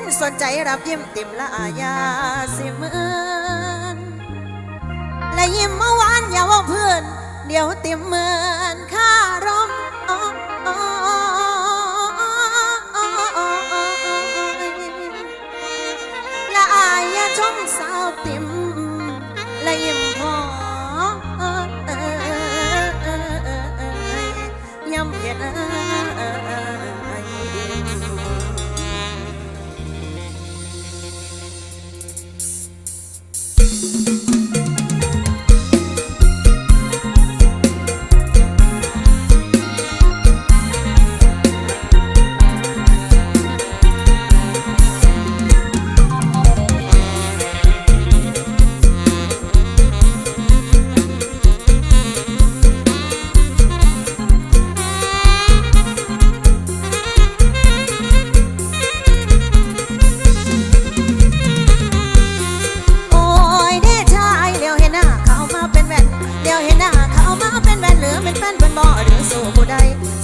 นสนใจรับยิ้มติมละอายาสิเหมือนและยิ้มเมื่อวานอย่าว่าเพื่อน เดี๋ยวติมเหมือนค่ารม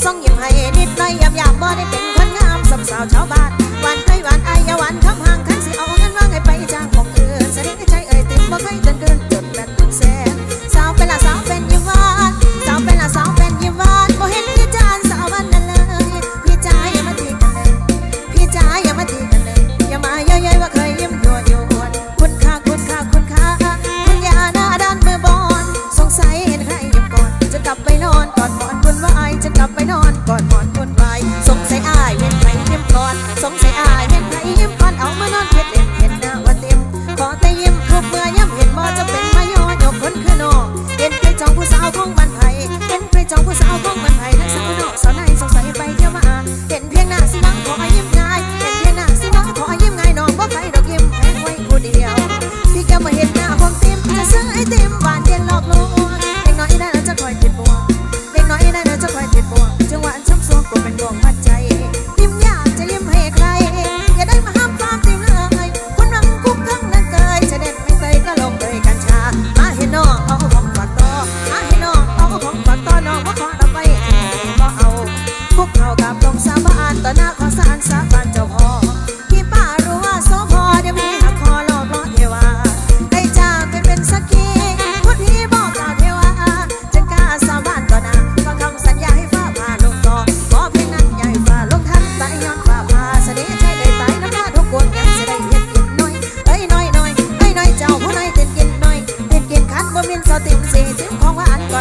ส่งยิ้มให้นิดหน่อยยำยำบ่ได้เป็นคนงามสำสาวชาวบ้านหวานใคยหวานอายอย่าหวานเขา เมื่อย้ำเห็นบ่จะเป็น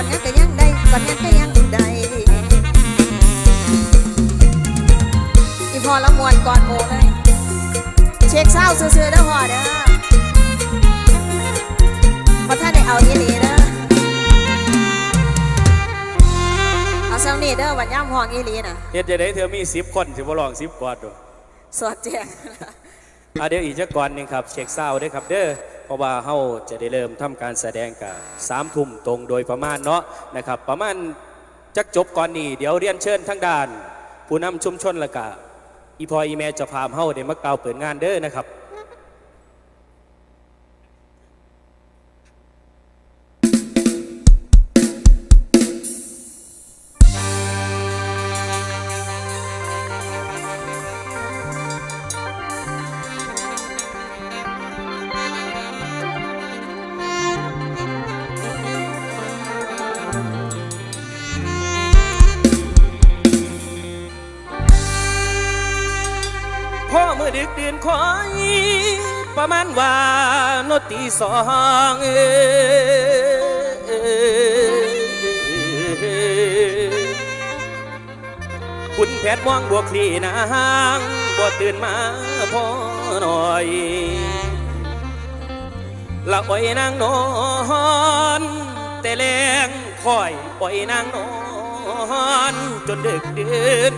องหวานก่อนงั้นก็ยังได้ก่อนงั้นก็ยังได้อีพอละมวนก่อนโมเลย เช็คเศร้าซื่อๆเด้อพ่อเด้อเพราะท่านได้เอาอีหลีเด้อเอาซ้ำนี่เด้อวันย่ำห้องอีหลีน่ะ เฮ็ดจะได้เธอมีสิบคนสิบ่ลองสิบกว่าตัวสวดแจ้ง อะเดี๋ยวอีกจักก่อนหนึงครับเช็คเศร้าด้วยครับเด้อเพราะว่าเฮาจะได้เริ่มทำการแสดงกับสามทุ่มตรงโดยประมาณเนาะนะครับ ประมาณจักจบก่อนนี้เดี๋ยวเรียนเชิญทั้งด้าน ผู้นำชุมชนและกะอีพออีแม่เจะพามเฮาได้มากล่าวเปิดงานเด้อนะครับ ดึกเดื่นคอยประมาณว่าโนตีสองเออคุณแพทย์มองบวกคลีนางบ่ตื่นมาพอหน่อยละอ่อยนางนอนแต่แรงคอยปล่อยนางนอน จนดึกดื่น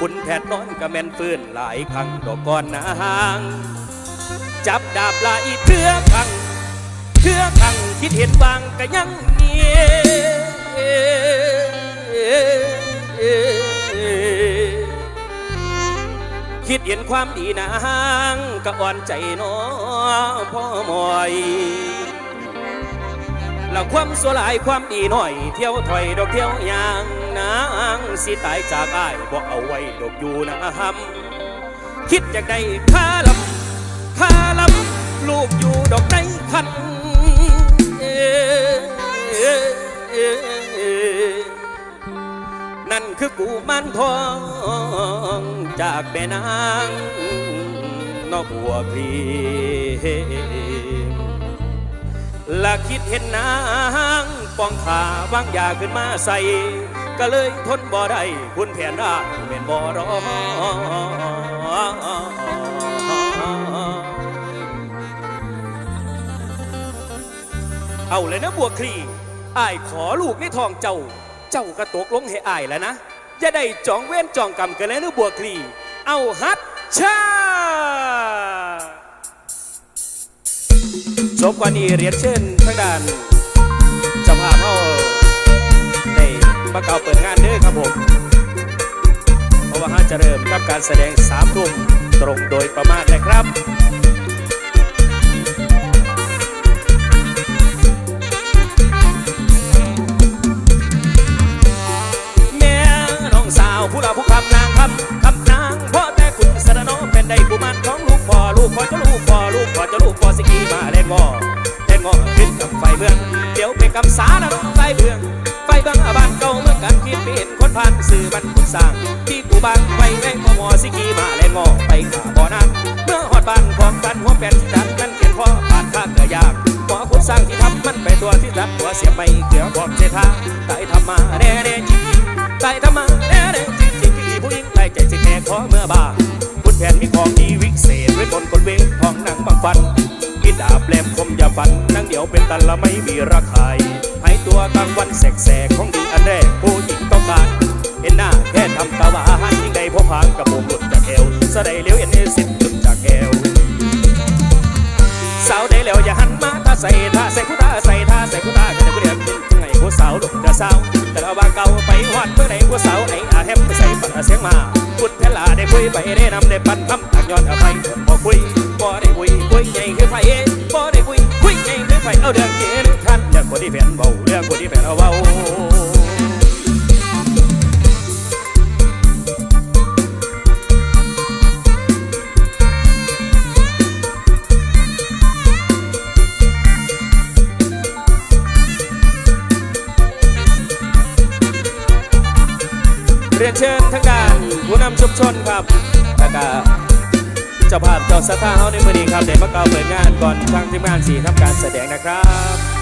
คุณแพทย์นอนก็แม่นฟื้นหลายครั้งดอกก่อนนางจับดาบลายเทือคังเทือคังคิดเห็นบางก็ยังเงียคิดเห็นความดีนางก็อ่อนใจน้อพ่อหมอยแล้วความสวลายความดีหน่อย เที่ยวถอยดอกเที่ยวยางางสิตายจากอ้ายบอกเอาไว้ดอกอยู่นะฮัมคิดอยากได้ค่าลำค่าลำลูกอยู่ดอกในคันนั่นคือกูมันทองจากแม่นางนอบัวพรีและคิดเห็นนางปองขาวางยาขึ้นมาใส่ ก็เลยทนบ่ได้คุณแผนได้เป็นบ่รอเอาเลยนะบัวคลีอ้ายขอลูกในทองเจ้า เจ้ากระตกลงให้อ้ายแล้วนะอย่าได้จองเว้นจองกรรมกันแล้วนะบัวคลีเอาฮัดชาจบกว่านี้เรียนเชิญทางด้าน มาเก่าเปิดงานเด้อครับผม เพราะว่าเราจะเริ่มกับการแสดงสามทุ่มตรงโดยประมาณนะครับแม่น้องสาวผู้เราผู้คำนางคำคำนางพ่อแต่คุณสระน้องเป็นได้กุมารของลูกพ่อลูกพ่อจะลูกพ่อลูกพ่อจะลูกพ่อสิกีมาเล่นงอเล่นงอขึ้นกับไฟเบืองเดี๋ยวไปกำสาแล้ว ผ่านสื่อบันคุณสร้าง ที่กูบางไฟแม่งมอมอสิกีมาเล่นงอไปขาบ่อนั้นเมื่อหอดบ้านของกันหัวแป้นที่จัดกันเขียนพ่อผ่านข้าเกลือยางหมอคุณสร้างที่ทำมันไปตัวที่จัดหัวเสียไม่เกลือบอกเจทางไต่ทำมาแน่แน่จริงๆใจทำมาแน่แน่จริงจริงที่ผู้หญิงใจใจสิแค่ขอเมื่อบ่าคุณแผนมีของดีวิเศษไว้บนคนเวงทองหนังบางฟันกินดาบแหลมคมอย่าฟันนั่งเดียวเป็นตันละไม่มีราคายให้ตัวกลางวันแสกๆของดีอันแรกผู้หญิงต้องการ ห็นหน้าแค่ทำตาหวานยิ่งใดพอพางกระโปรงหลุดจากแอวสะใดเลี้ยวเอ็นเอสิบหลุดจากแอวสาวได้แล้วอย่าหันมาถ้าใส่ท่าใส่ผู้ท่าใส่ท่าใส่ผู้ท่าจะได้ผู้เดียนจังไงผู้สาวหลูกจะสาวแต่ละว่าเก่าไปหอดเมื่อไหร่ผู้สาวไอ้อาแฮมไปใส่ปัดเสียงมาพุดเพลาได้คุยไปได้นำได้ปั่นทำตักย้อนเอภัยพอคุยบ่ได้คุยคุยใหญ่คือไฟบ่ได้คุยคุยใหญ่คือไฟเอาเรื่องเกี่ยนคันเรื่องคนที่แฟนเบาเรื่องคนที่แฟนเอาเบา รียนเชิญทางด้านผู้นำชุมชนครับแล้วก็เจ้าภาพเจ้าสถาเฮาในมือนี้ครับเดี๋ยวมาเก่าวเปิดงานก่อนทางทีมงานสีทำการแสดงนะครับ